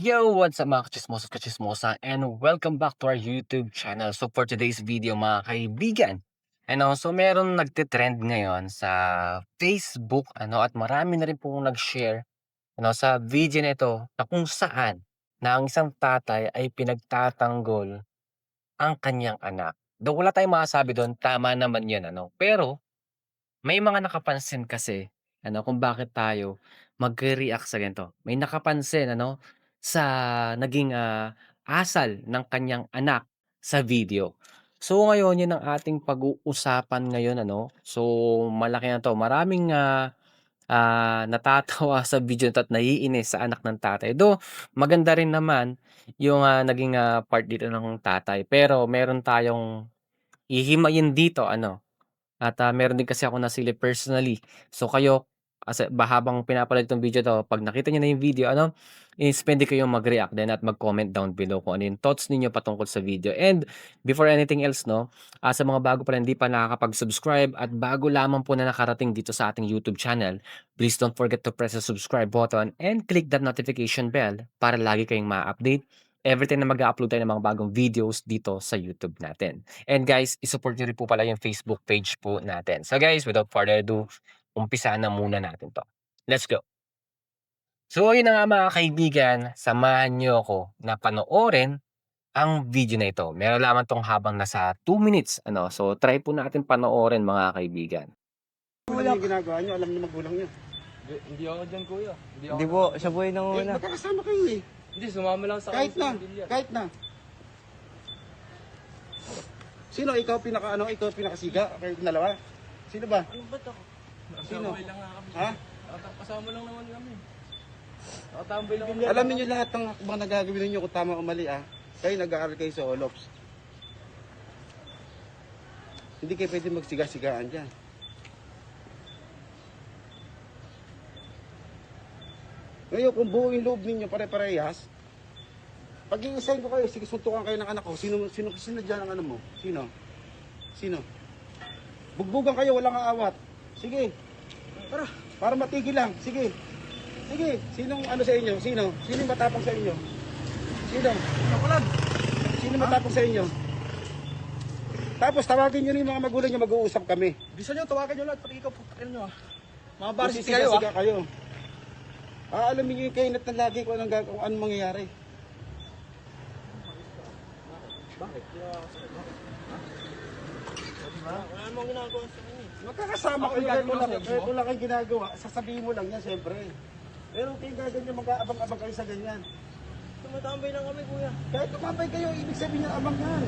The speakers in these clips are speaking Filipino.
Yo! What's up mga kachismoso at kachismosa and welcome back to our YouTube channel. So for today's video mga kaibigan, ano, so meron nagte-trend ngayon sa Facebook ano at marami na rin pong nag-share ano sa video na ito na kung saan na ang isang tatay ay pinagtatanggol ang kanyang anak. Though wala tayong masasabi doon, tama naman 'yun ano. Pero may mga nakapansin kasi ano kung bakit tayo magre-react sa ganito. May nakapansin ano sa naging, ah, asal ng kanyang anak sa video. So ngayon 'yun ang ating pag-uusapan ngayon ano. So malaki na 'to, maraming, ah, ah, natatawa sa video na 'to at naiinis sa anak ng tatay. Though maganda rin naman yung, ah, naging, ah, part dito ng tatay, pero meron tayong hihimayin dito ano. At, ah, meron din kasi akong nasilip personally. So kayo, kasi ba habang pinapanood itong video 'to, 'pag nakita niyo na yung video ano, is puwede kayong mag-react din at mag-comment down below kung ano yung thoughts ninyo patungkol sa video. And before anything else 'no, ah, sa mga bago pa hindi pa nakakapag-subscribe at bago lamang po na nakarating dito sa ating YouTube channel, please don't forget to press the subscribe button and click that notification bell para lagi kayong ma-update everytime na mag-a-upload tayo ng mga bagong videos dito sa YouTube natin. And guys, i-support niyo rin po pala yung Facebook page po natin. So guys, without further ado, umpisahan na muna natin 'to. Let's go! So ayun na nga mga kaibigan, samahan niyo ako na panoorin ang video na ito. Meron lamang 'tong habang nasa 2 minutes ano, so try po natin panoorin mga kaibigan. Alam niyo yung ginagawa niyo, alam niyo magulang niyo. Hindi, hindi ako dyan kuya. Hindi ako. Hindi po, siya po yung Eh, nanguna. magkakasama kayo eh. Hindi, sumama lang sa Kahit akin na, kahit na. Sino ikaw pinaka ano, ikaw pinakasiga kayo dalawa? Sino ba? Ano ba't ako? Sino? Ha? Kasama lang naman kami. Nakatambay lang kami. Alam niyo lahat ng mga nagagawin niyo kung tama o mali ah. Kayo nag-aaral kayo sa Olops. Hindi kayo pwede magsiga-sigaan dyan. Ngayon, kung buo yung loob ninyo pare-parehas, pag i-assign ko kayo, sige, suntukan kayo ng anak ko, sino, sino, sino dyan ang ano mo? Sino? Sino? Bugbugan kayo, walang aawat. Sige. Para, para matigil lang. Sige. Sige. Sinong ano sa inyo? Sino? Sino matapang sa inyo? Sino? Nakulag. Sino matapang sa inyo? Tapos tawagin nyo rin yung mga magulang nyo, mag-uusap kami. Bisa nyo, tawagan nyo lahat. Pati ikaw, putakin nyo ah. Mga Magsisiga kayo ah. kayo. Ah, alam niyo yung kainat na lagi kung anong, kung anong mangyayari. Wala namang ginagawa sa kanya. Magkakasama kayo, yung kahit wala, sa kahit wala kayong ginagawa, sasabihin mo lang yan, siyempre. Pero kayo gaganyan, mag-aabang-abang kayo sa ganyan. Tumatambay lang kami kuya. Kahit tumambay kayo, ibig sabihin niya abang yan.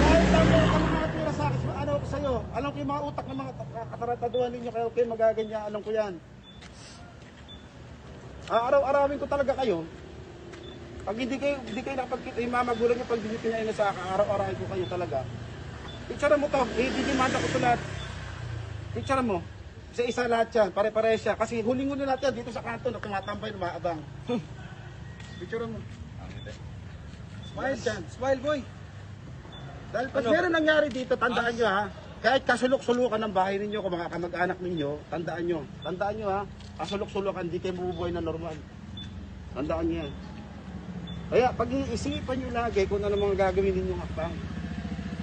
Kahit tambay ka ng mga tira sa akin, ano ko sa'yo, alam ko yung mga utak ng mga katarataduhan ninyo, kayo kayo magaganyan, alam ko yan. Ah, araw-arawin ko talaga kayo. Pag hindi kayo, hindi kayo nakapagkita, yung mga magulang niyo, pag hindi pinaina sa akin, araw-arawin ko kayo talaga. Picture mo to, eh, didimanda ko ito lahat. Picture mo. Isa-isa lahat yan, pare-pare siya. Kasi huling-huli natin dito sa kanto na tumatambay na maabang. Picture mo. Smile dyan. Smile boy. Dahil pag meron nangyari dito, tandaan nyo ha. Kahit kasulok-sulukan ng bahay ninyo, kung mga kamag-anak ninyo, tandaan nyo. Tandaan nyo ha. Kasulok-sulukan, di kayo mabubuhay na normal. Tandaan nyo yan. Kaya pag-iisipan nyo lagi kung ano mga gagawin ninyong hakbang.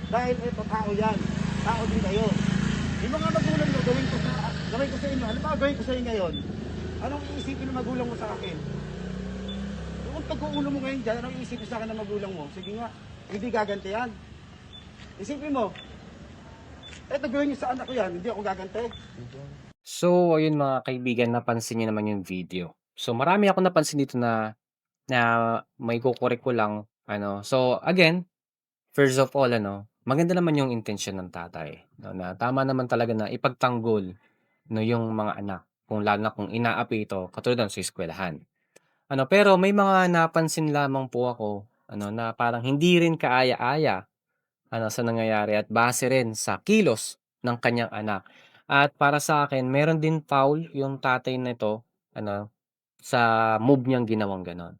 Dahil ito, tao yan. Tao din kayo. Yung mga magulang nyo, gawin ko sa, gawin ko sa inyo. Ano ba gawin ko sa inyo ngayon? Anong iisipin ng magulang mo sa akin? Kung pag-uulo mo ngayon dyan, anong iisipin sa akin ng magulang mo? Sige nga, hindi gaganti yan. Isipin mo, eto gawin niyo sa anak ko yan, hindi ako gaganti. So ayun mga kaibigan, napansin niyo naman yung video. So marami akong napansin dito na na maiko-correct ko lang ano. So again, first of all ano, maganda naman yung intensyon ng tatay 'no, na tama naman talaga na ipagtanggol 'no yung mga anak, kung lalo na kung inaapi ito katulad no'n sa eskuwelahan. Ano, pero may mga napansin lamang po ako ano, na parang hindi rin kaaya-aya ano, sa nangyayari at base rin sa kilos ng kanyang anak. At para sa akin meron din foul yung tatay nito ano, sa move niyang ginawang gano'n.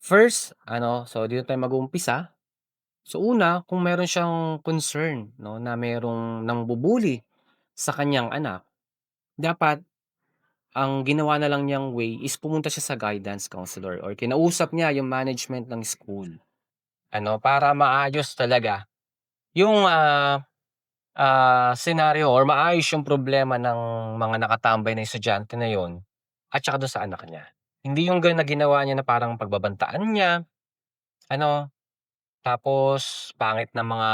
First ano, so dito tayo mag-uumpisa. So una, kung meron siyang concern 'no, na merong nangbu-bully sa kanyang anak, dapat, ang ginawa na lang niyang way is pumunta siya sa guidance counselor or kinausap niya yung management ng school. Ano, para maayos talaga yung, ah, ah, senaryo or maayos yung problema ng mga nakatambay na estudyante na yun at tsaka dun sa anak niya. Hindi yung gano'n na ginawa niya na parang pagbabantaan niya, ano, tapos pangit na mga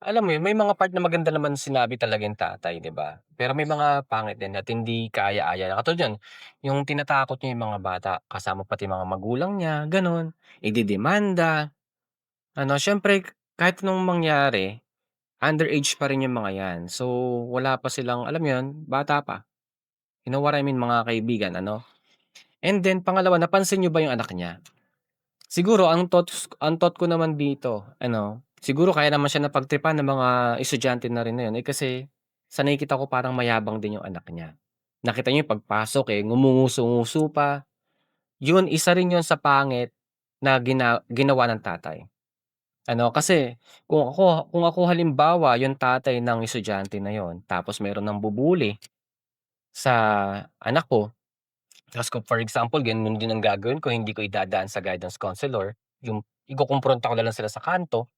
alam mo yun, may mga part na maganda naman sinabi talaga yung tatay, 'di ba? Pero may mga pangit din at hindi kaaya-aya. Katulad niyan, yung tinatakot niya yung mga bata kasama pati mga magulang niya, gano'n. Idedemanda. Ano, siyempre kahit anong mangyari, underage pa rin yung mga 'yan. So, wala pa silang alam yun, bata pa. You know what I mean, mga kaibigan, ano? And then pangalawa, napansin niyo ba yung anak niya? Siguro ang thoughts ang thought ko naman dito, ano, siguro kaya naman siya napagtripan ng mga estudyante na rin na yun, eh, kasi sa nakikita ko parang mayabang din yung anak niya. Nakita niyo yung pagpasok, eh, ngumunguso-nguso pa. Yun, isa rin yun sa pangit na gina ginawa ng tatay. Ano, kasi kung ako kung ako halimbawa yung tatay ng estudyante na yun, tapos meron nangbu-bully sa anak ko, tapos kung for example ganun din ang gagawin ko, hindi ko idadaan sa guidance counselor, yung ikukumpronta ko na lang sila sa kanto.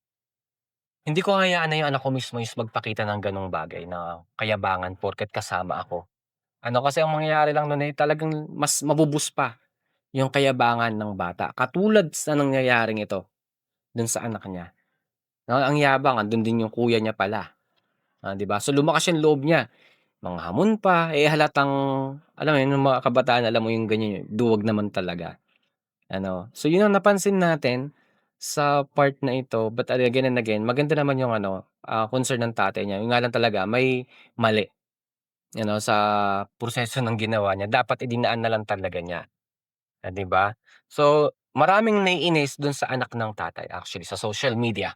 Hindi ko hayaan na yung anak ko mismo is magpakita ng gano'ng bagay na kayabangan porket kasama ako. Ano kasi ang mangyayari lang nun, eh, talagang mas mabu-boost pa yung kayabangan ng bata. Katulad sa nangyayaring ito dun sa anak niya. 'No, ang yabang andun din yung kuya niya pala, ah, 'di ba? So, lumakas yung loob niya, manghamon pa, eh, halatang alam mo yun, yung mga kabataan alam mo yung ganyan, duwag naman talaga, ano. So, yun ang napansin natin sa part na ito, but again and again, maganda naman yung ano, ah, concern ng tatay niya. Yun nga lang talaga may mali, you know, sa proseso ng ginawa niya. Dapat idinaan na lang talaga niya, ah, 'di ba? So, maraming naiinis dun sa anak ng tatay actually sa social media.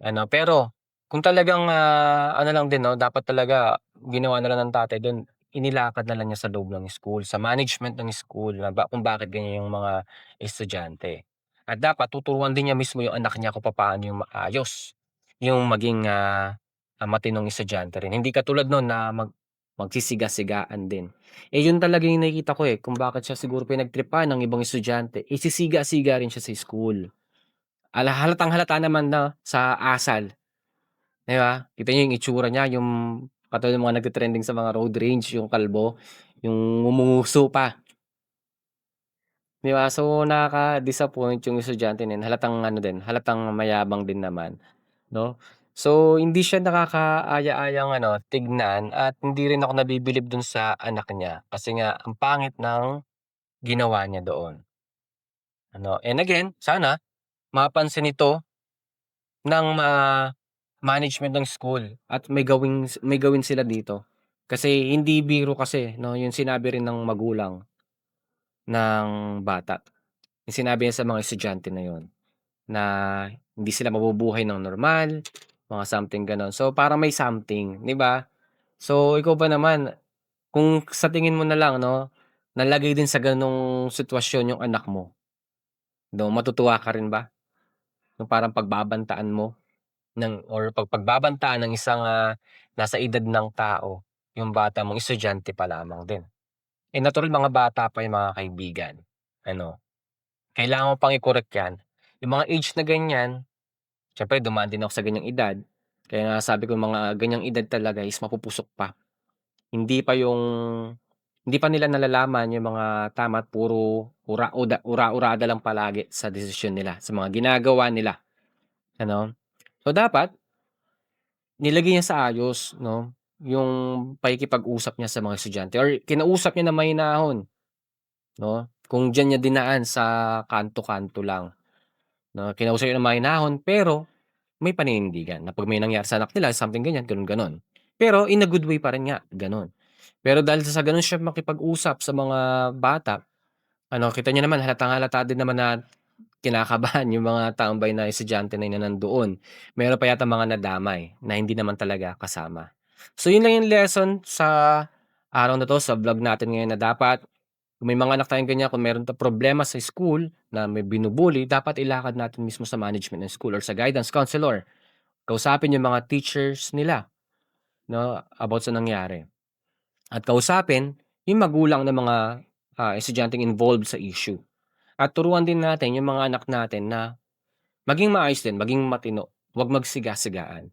Ano, pero kung talagang, ah, ano lang din 'no, dapat talaga ginawa na lang ng tatay dun, inilakad na lang niya sa loob ng school, sa management ng school na kung bakit ganyan yung mga estudyante. At dapat tuturuan din niya mismo yung anak niya kung papaano yung maayos, yung maging, ah, ah, matinong estudyante rin. Hindi katulad nun na mag magsisiga-sigaan din. Eh, yun talaga yung nakikita ko, eh, kung bakit siya siguro pinagtripan ng ibang estudyante, eh, sisiga-siga rin siya sa school. Ala halatang-halata naman na sa asal, 'di ba? Kita niyo yung itsura niya, yung katulad ng mga nagte-trending sa mga road rage, yung kalbo, yung ngumunguso pa. 'Di ba? So, nakaka-disappoint yung estudyante na halatang ano din, halatang mayabang din naman, 'no? So, hindi siya nakakaaya-ayang ano, tignan at hindi rin ako nabibilib dun sa anak niya kasi nga ang pangit ng ginawa niya doon. Ano, and again, sana mapansin ito ng ma management ng school at may gawing may gawin sila dito. Kasi hindi biro kasi 'no, yung sinabi rin ng magulang ng bata. Yung sinabi niya sa mga estudyante na yun, na hindi sila mabubuhay ng normal, mga something gano'n. So, parang may something, 'di ba? So, ikaw ba naman, kung sa tingin mo na lang 'no, nalagay din sa gano'ng sitwasyon yung anak mo, 'no, matutuwa ka rin ba? Yung parang pagbabantaan mo ng or pag pagbabantaan ng isang, ah, nasa edad ng tao, yung bata mong estudyante pa lamang din. Eh, natural mga bata pa yung mga kaibigan, ano. Kailangan mo pang i-correct 'yan. Yung mga age na ganyan, siyempre dumaan din ako sa ganyang edad, kaya nga sabi ko mga ganyang edad talaga is mapupusok pa. Hindi pa yung hindi pa nila nalalaman yung mga tama at puro ura-urada lang palagi sa desisyon nila, sa mga ginagawa nila, ano. So, dapat nilagay niya sa ayos 'no, yung pakikipag-usap niya sa mga estudyante or kinausap niya ng mahinahon, 'no. Kung diyan niya dinaan sa kanto-kanto lang, 'no, kinausap niya ng mahinahon pero may paninindigan na 'pag may nangyari sa anak nila something ganyan, gano'n, gano'n. Pero in a good way pa rin nga, gano'n. Pero dahil sa gano'n siya makipag-usap sa mga bata, ano, kita niyo naman halatang-halata din naman na kinakabahan yung mga tambay na estudyante na nandoon. Meron pa yatang mga nadamay na hindi naman talaga kasama. So, yun lang yung lesson sa araw na 'to, sa vlog natin ngayon na dapat kung may mga anak tayong ganyan, kung meron ta problema sa school na may binu-bully, dapat ilakad natin mismo sa management ng school or sa guidance counselor. Kausapin yung mga teachers nila 'no, about sa nangyari. at kausapin yung magulang ng mga, ah, estudyanteng involved sa issue. At turuan din natin yung mga anak natin na maging maayos din, maging matino, 'wag magsiga-sigaan.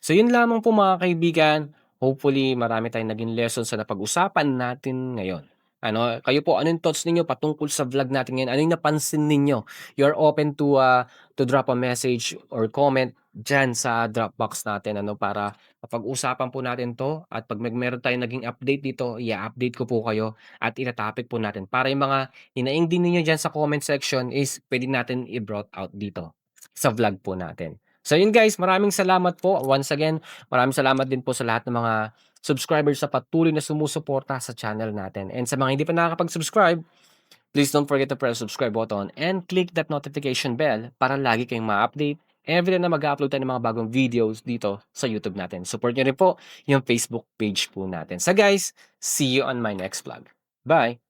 So yun lamang po mga kaibigan, hopefully marami tayong naging lesson sa napag-usapan natin ngayon. Ano, kayo po anong thoughts ninyo patungkol sa vlog natin ngayon? Ano yung napansin ninyo? You're open to, ah, to drop a message or comment diyan sa drop box natin ano, para mapag-usapan po natin 'to at 'pag may meron tayong naging update dito, i-a-update ko po kayo at ita-topic po natin para yung mga hinaing din ninyo diyan sa comment section is puwede natin i-brought out dito sa vlog po natin. So yun guys, maraming salamat po. Once again, maraming salamat din po sa lahat ng mga subscribers sa patuloy na sumusuporta sa channel natin. And sa mga hindi pa nakakapag-subscribe, please don't forget to press subscribe button and click that notification bell para lagi kayong ma-update every time na mag-upload tayo ng mga bagong videos dito sa YouTube natin. Support nyo rin po yung Facebook page po natin. So guys, see you on my next vlog. Bye!